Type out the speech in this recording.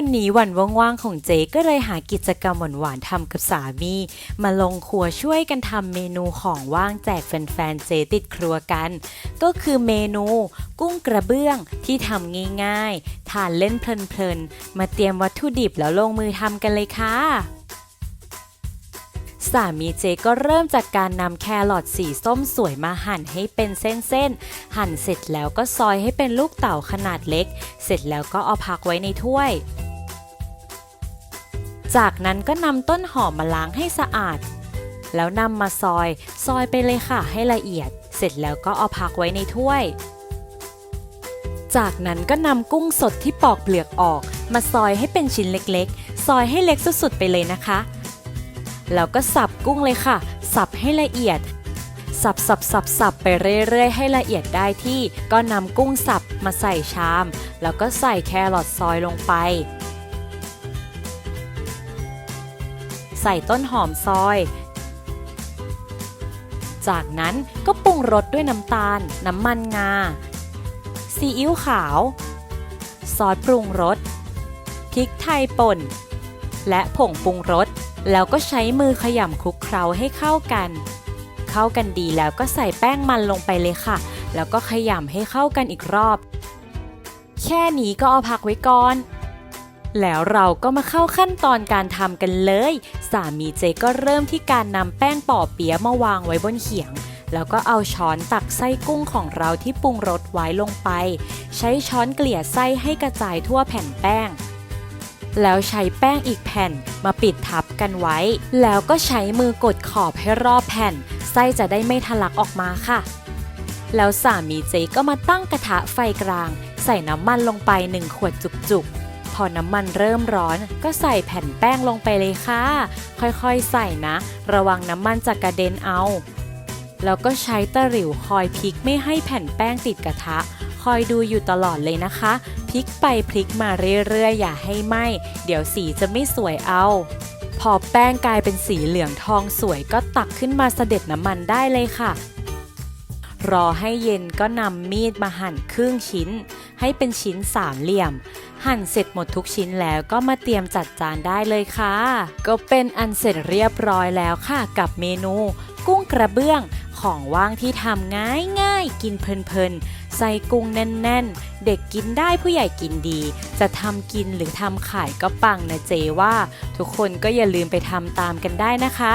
วันนี้วันว่างๆของเจ๊ก็เลยหากิจกรรมหวานๆทำกับสามี มาลงครัวช่วยกันทำเมนูของว่างแจกแฟนๆเจ๊ติดครัวกัน ก็คือเมนู กุ้งกระเบื้องที่ทำง่ายๆ ทานเล่นเพลินๆ มาเตรียมวัตถุดิบแล้วลงมือทำกันเลยค่ะสามีเจก็เริ่มจากการนำแครอทสีส้มสวยมาหั่นให้เป็นเส้นๆ หั่นเสร็จแล้วก็ซอยให้เป็นลูกเต๋าขนาดเล็ก เสร็จแล้วก็เอาพักไว้ในถ้วย จากนั้นก็นำต้นหอมมาล้างให้สะอาด แล้วนำมาซอย ซอยไปเลยค่ะให้ละเอียด เสร็จแล้วก็เอาพักไว้ในถ้วย จากนั้นก็นำกุ้งสดที่ปอกเปลือกออก มาซอยให้เป็นชิ้นเล็กๆ ซอยให้เล็กสุดๆไปเลยนะคะ แล้วก็สับกุ้งเลยค่ะ สับให้ละเอียดสับสับสับสับไปเรื่อยๆ ให้ละเอียดได้ที่ ก็นำกุ้งสับมาใส่ชาม แล้วก็ใส่แครอทซอยลงไป ส่ต้นหอมซอย จากนั้นก็ปรุงรสด้วยน้ำตาล น้ำมันงา ซีอิ๊วขาว ซอสปรุงรส พริกไทยป่น และผงปรุงรส แล้วก็ใช้มือขยำคลุกเคล้าให้เข้ากัน เข้ากันดีแล้วก็ใส่แป้งมันลงไปเลยค่ะ แล้วก็ขยำให้เข้ากันอีกรอบ แค่นี้ก็เอาพักไว้ก่อน แล้วเราก็มาเข้าขั้นตอนการทำกันเลย สามีเจก็เริ่มที่การนำแป้งป่อเปี๊ยะมาวางไว้บนเขียง แล้วก็เอาช้อนตักไส้กุ้งของเราที่ปรุงรสไว้ลงไป ใช้ช้อนเกลี่ยไส้ให้กระจายทั่วแผ่นแป้ง แล้วใช้แป้งอีกแผ่นมาปิดทับกันไว้ แล้วก็ใช้มือกดขอบให้รอบแผ่น ไส้จะได้ไม่ทะลักออกมาค่ะ แล้วสามีเจก็มาตั้งกระทะไฟกลาง ใส่น้ำมันลงไปหนึ่งขวดจุกๆ พอน้ำมันเริ่มร้อน ก็ใส่แผ่นแป้งลงไปเลยค่ะ ค่อยๆใส่นะ ระวังน้ำมันจะกระเด็นเอา แล้วก็ใช้ตะหลิวคอยพลิกไม่ให้แผ่นแป้งติดกระทะ คอยดูอยู่ตลอดเลยนะคะ พลิกไปพลิกมาเรื่อยๆ อย่าให้ไหมเดี๋ยวสีจะไม่สวยเอาพอแป้งกลายเป็นสีเหลืองทองสวยก็ตักขึ้นมาเสด็จน้ำมันได้เลยค่ะ รอให้เย็นก็นำมีดมาหั่นครึ่งชิ้น ให้เป็นชิ้นสามเหลี่ยม หั่นเสร็จหมดทุกชิ้นแล้วก็มาเตรียมจัดจานได้เลยค่ะ ก็เป็นอันเสร็จเรียบร้อยแล้วค่ะ กับเมนู กุ้งกระเบื้องของว่างที่ทำง่ายง่ายกินเพลินๆ ใส่กุ้งแน่นๆ เด็กกินได้ผู้ใหญ่กินดี จะทำกินหรือทำขายก็ปังนะเจว่า ทุกคนก็อย่าลืมไปทำตามกันได้นะคะ